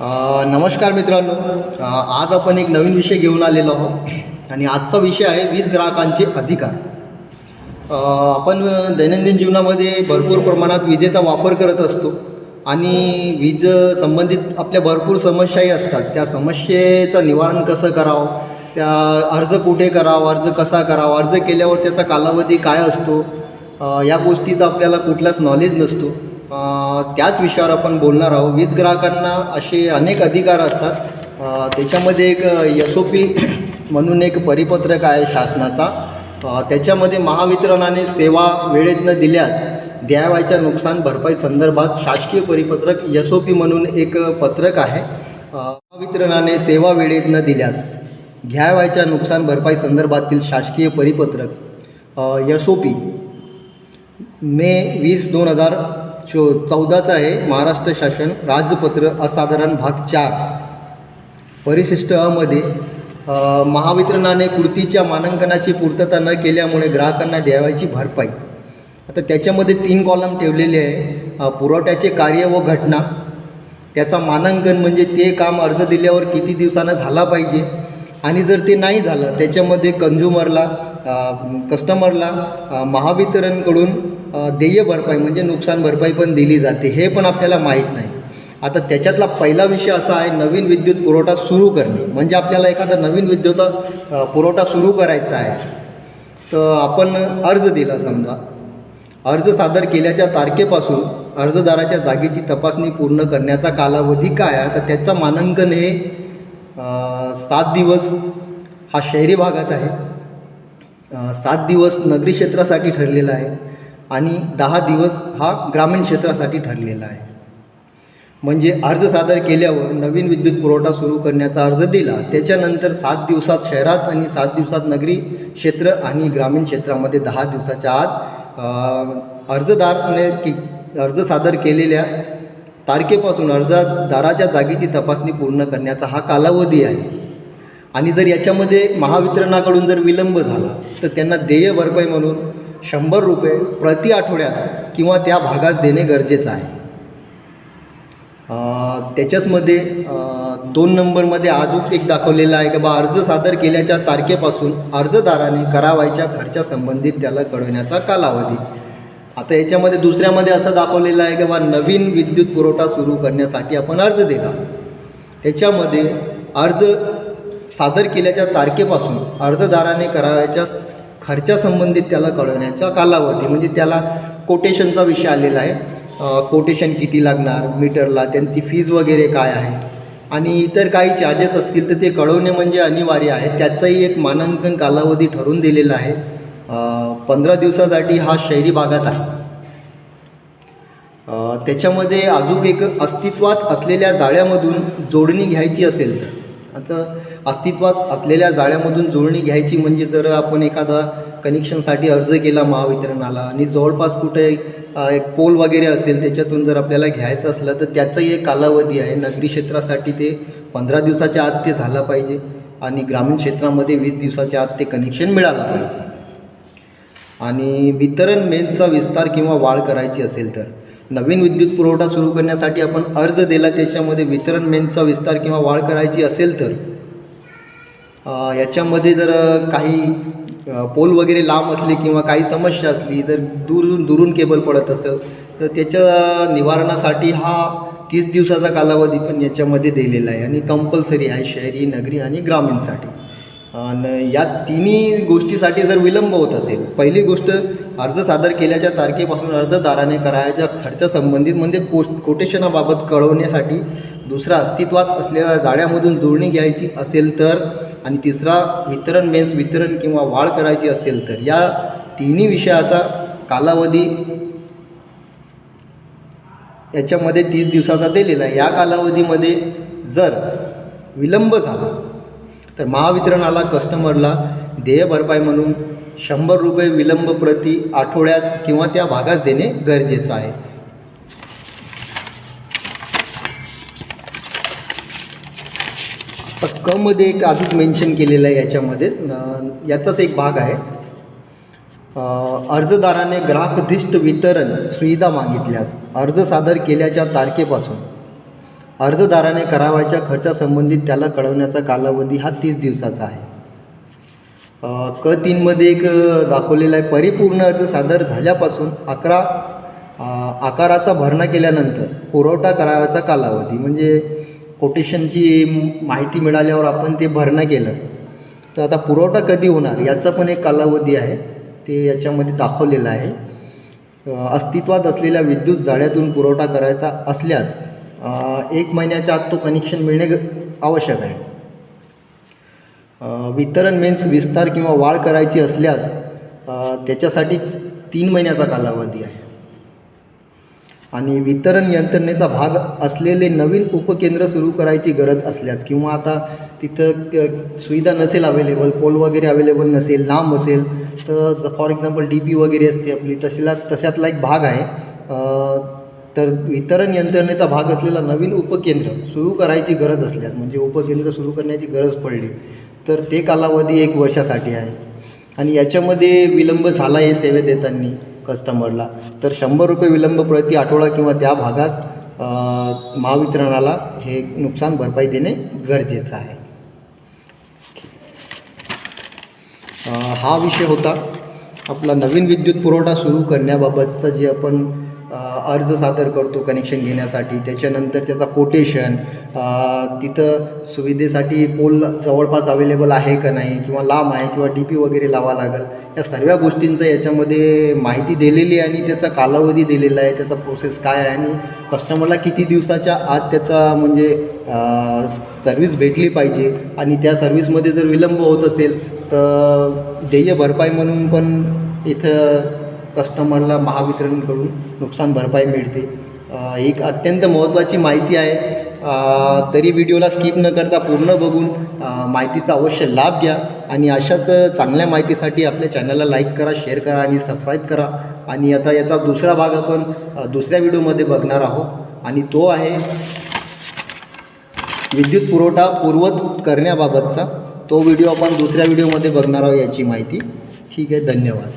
नमस्कार मित्रांनो. आज आपण एक नवीन विषय घेऊन आलेलो आहोत. आणि आजचा विषय आहे वीज ग्राहकांचे अधिकार. आपण दैनंदिन जीवनामध्ये भरपूर प्रमाणात विजेचा वापर करत असतो. आणि वीज संबंधित आपल्या भरपूर समस्याही असतात. त्या समस्येचं निवारण कसं करावं? त्या अर्ज कुठे करावा? अर्ज कसा करावा? अर्ज केल्यावर त्याचा कालावधी काय असतो? या गोष्टीचा आपल्याला कुठलाच नॉलेज नसतो. त्याच विषयावर आपण बोलणार आहोत. वीज ग्राहकांना असे अनेक अधिकार असतात. त्याच्यामध्ये एक एस ओ पी म्हणून एक परिपत्रक आहे शासनाचा. त्याच्यामध्ये महावितरणाने सेवा वेळेत न दिल्यास द्यावायच्या नुकसान भरपाई संदर्भात शासकीय परिपत्रक एस ओ पी म्हणून एक पत्रक आहे. महावितरणाने सेवा वेळेत न दिल्यास घ्यावायच्या नुकसान भरपाई संदर्भातील शासकीय परिपत्रक एस ओ पी मे वीस दोन हजार चो चौदाचा आहे महाराष्ट्र शासन राजपत्र असाधारण भाग चार. परिशिष्ट अमध्ये महावितरणाने कृतीच्या मानांकनाची पूर्तता न केल्यामुळे ग्राहकांना द्यावायची भरपाई. आता त्याच्यामध्ये तीन कॉलम ठेवलेले आहे. पुरवठ्याचे कार्य व घटना. त्याचा मानांकन म्हणजे ते काम अर्ज दिल्यावर किती दिवसानं झाला पाहिजे? आणि जर ते नाही झालं त्याच्यामध्ये कंझ्युमरला कस्टमरला महावितरणकडून देय भरपाई म्हणजे नुकसान भरपाई पण दिली जाते हे पण आपल्याला माहीत नाही. आता त्याच्यातला पहिला विषय असा आहे नवीन विद्युत पुरवठा सुरू करणे. म्हणजे आपल्याला एखादा नवीन विद्युत पुरवठा सुरू करायचा आहे. तर आपण अर्ज दिला समजा. अर्ज सादर केल्याच्या तारखेपासून अर्जदाराच्या जागेची तपासणी पूर्ण करण्याचा कालावधी काय आहे? तर त्याचं मानांकन हे सात दिवस हा शहरी भागात आहे. सात दिवस नगरी क्षेत्रासाठी ठरलेला आहे. आणि दहा दिवस हा ग्रामीण क्षेत्रासाठी ठरलेला आहे. म्हणजे अर्ज सादर केल्यावर नवीन विद्युत पुरवठा सुरू करण्याचा अर्ज दिला त्याच्यानंतर सात दिवसात शहरात आणि सात दिवसात नगरी क्षेत्र आणि ग्रामीण क्षेत्रामध्ये दहा दिवसाच्या आत अर्जदाराने की अर्ज सादर केलेल्या तारखेपासून अर्जदाराच्या जागेची तपासणी पूर्ण करण्याचा हा कालावधी आहे. आणि जर याच्यामध्ये महावितरणाकडून जर विलंब झाला तर त्यांना देय भरपाई म्हणून शंभर रुपये प्रति आठवड्यास किंवा त्या भागास देणे गरजेचं आहे. त्याच्याचमध्ये दोन नंबरमध्ये अजून एक दाखवलेलं आहे की बा अर्ज सादर केल्याच्या तारखेपासून अर्जदाराने करावायच्या खर्चासंबंधित त्याला कळवण्याचा कालावधी. आता याच्यामध्ये दुसऱ्यामध्ये असं दाखवलेलं आहे की बा नवीन विद्युत पुरवठा सुरू करण्यासाठी आपण अर्ज दिला. त्याच्यामध्ये अर्ज सादर केल्याच्या तारखेपासून अर्जदाराने करावयाच्या खर्चासंबंधित त्याला कळवण्याचा कालावधी म्हणजे त्याला कोटेशनचा विषय आलेला आहे. कोटेशन किती लागणार मीटरला त्यांची फीज वगैरे काय आहे? आणि इतर काही चार्जेस असतील तर ते कळवणे म्हणजे अनिवार्य आहे. त्याचाही एक मानांकन कालावधी ठरून दिलेला आहे. पंधरा दिवसासाठी हा शहरी भागात आहे. त्याच्यामध्ये अजून एक अस्तित्वात असलेल्या जाळ्यामधून जोडणी घ्यायची असेल तर? आता अस्तित्वात असलेल्या जाळ्यामधून जोडणी घ्यायची म्हणजे जर आपण एखादा कनेक्शनसाठी अर्ज केला महावितरणाला आणि जवळपास कुठे एक पोल वगैरे असेल त्याच्यातून जर आपल्याला घ्यायचं असलं तर त्याचाही एक कालावधी आहे. नगरी क्षेत्रासाठी ते पंधरा दिवसाच्या आत ते झालं पाहिजे आणि ग्रामीण क्षेत्रामध्ये वीस दिवसाच्या आत ते कनेक्शन मिळालं पाहिजे. आणि वितरण मेनचा विस्तार किंवा वाढ करायची असेल तर. नवीन विद्युत पुरवठा सुरू करण्यासाठी आपण अर्ज दिला त्याच्यामध्ये वितरण मेनचा विस्तार किंवा वाढ करायची असेल तर. याच्यामध्ये जर काही पोल वगैरे लांब असले किंवा काही समस्या असली जर दूरून दुरून केबल पडत असेल तर त्याच्या निवारणासाठी हा तीस दिवसाचा कालावधी पण याच्यामध्ये दिलेला आहे आणि कंपल्सरी आहे शहरी नगरी आणि ग्रामीणसाठी. आणि या तिन्ही गोष्टीसाठी जर विलंब होत असेल पहिली गोष्ट अर्ज सादर केल्याच्या तारखेपासून अर्जदाराने करायच्या खर्चासंबंधित म्हणजे को कोटेशनाबाबत कळवण्यासाठी दुसरा अस्तित्वात असलेल्या जाळ्यामधून जोडणी घ्यायची असेल तर आणि तिसरा वितरण मेन्स वितरण किंवा वाढ करायची असेल तर या तिन्ही विषयाचा कालावधी याच्यामध्ये तीस दिवसाचा दिलेला आहे. या कालावधीमध्ये जर विलंब झाला तर महावितरणाला कस्टमरला देय भरपाई म्हणून शंभर रुपये विलंब प्रति आठवड्यास किंवा त्या भागास देणे गरजेचं आहे. तर एक अजून मेन्शन केलेलं आहे याच्यामध्येच. याचाच एक भाग आहे. अर्जदाराने ग्राहकधिष्ठ वितरण सुविधा मागितल्यास अर्ज सादर केल्याच्या तारखेपासून अर्जदाराने करावयाच्या खर्चासंबंधित त्याला कळवण्याचा कालावधी हा तीस दिवसाचा आहे. क तीनमध्ये एक दाखवलेला आहे. परिपूर्ण अर्ज सादर झाल्यापासून अकरा आकाराचा भरणा केल्यानंतर पुरवठा करावयाचा कालावधी म्हणजे कोटेशनची माहिती मिळाल्यावर आपण ते भरणा केलं. तर आता पुरवठा कधी होणार याचा पण एक कालावधी आहे. ते याच्यामध्ये दाखवलेलं आहे. अस्तित्वात असलेल्या विद्युत जाळ्यातून पुरवठा करायचा असल्यास एक महिन्याच्या आत तो कनेक्शन मिळणे आवश्यक आहे. वितरण मेन्स विस्तार किंवा वाढ करायची असल्यास त्याच्यासाठी तीन महिन्याचा कालावधी आहे. आणि वितरण यंत्रणेचा भाग असलेले नवीन उपकेंद्र सुरू करायची गरज असल्यास किंवा आता तिथं सुविधा नसेल अवेलेबल पोल वगैरे अवेलेबल नसेल लांब असेल तर फॉर एक्झाम्पल डी पी वगैरे असते आपली तशीला तशातला एक भाग आहे. तर वितरण यंत्रणेचा भाग असलेला नवीन उपकेंद्र सुरू करायची गरज असल्यास म्हणजे उपकेंद्र सुरू करण्याची गरज पडली तर ते कालावधी एक वर्षासाठी आहे. आणि याच्यामध्ये विलंब झाला आहे सेवे देताना कस्टमरला तर शंभर रुपये विलंब प्रति आठवडा किंवा त्या भागास महावितरणाला हे नुकसान भरपाई देणे गरजेचं आहे. हा विषय होता. आपला नवीन विद्युत पुरवठा सुरू करण्याबाबतचा जे आपण अर्ज सादर करतो कनेक्शन घेण्यासाठी. त्याच्यानंतर त्याचा कोटेशन तिथं सुविधेसाठी पोल जवळपास अवेलेबल आहे का नाही किंवा लांब आहे किंवा डी पी वगैरे लावा लागेल या सर्व गोष्टींचं याच्यामध्ये माहिती दिलेली आहे आणि त्याचा कालावधी दिलेला आहे त्याचा प्रोसेस काय आहे आणि कस्टमरला किती दिवसाच्या आत त्याचा म्हणजे सर्विस भेटली पाहिजे आणि त्या सर्विसमध्ये जर विलंब होत असेल तर देय भरपाई म्हणून पण इथं कस्टमरला महावितरणकडून नुकसान भरपाई मिळते. एक अत्यंत महत्त्वाची माहिती आहे. तरी व्हिडिओला स्किप न करता पूर्ण बघून माहितीचा अवश्य लाभ घ्या आणि अशाच चांगल्या माहितीसाठी आपल्या चॅनलला लाईक करा शेअर करा आणि सबस्क्राईब करा. आणि आता याचा दुसरा भाग आपण दुसऱ्या व्हिडिओमध्ये बघणार आहोत. आणि तो आहे विद्युत पुरवठा पूर्वत करण्याबाबतचा. तो व्हिडिओ आपण दुसऱ्या व्हिडिओमध्ये बघणार आहोत याची माहिती. ठीक आहे धन्यवाद.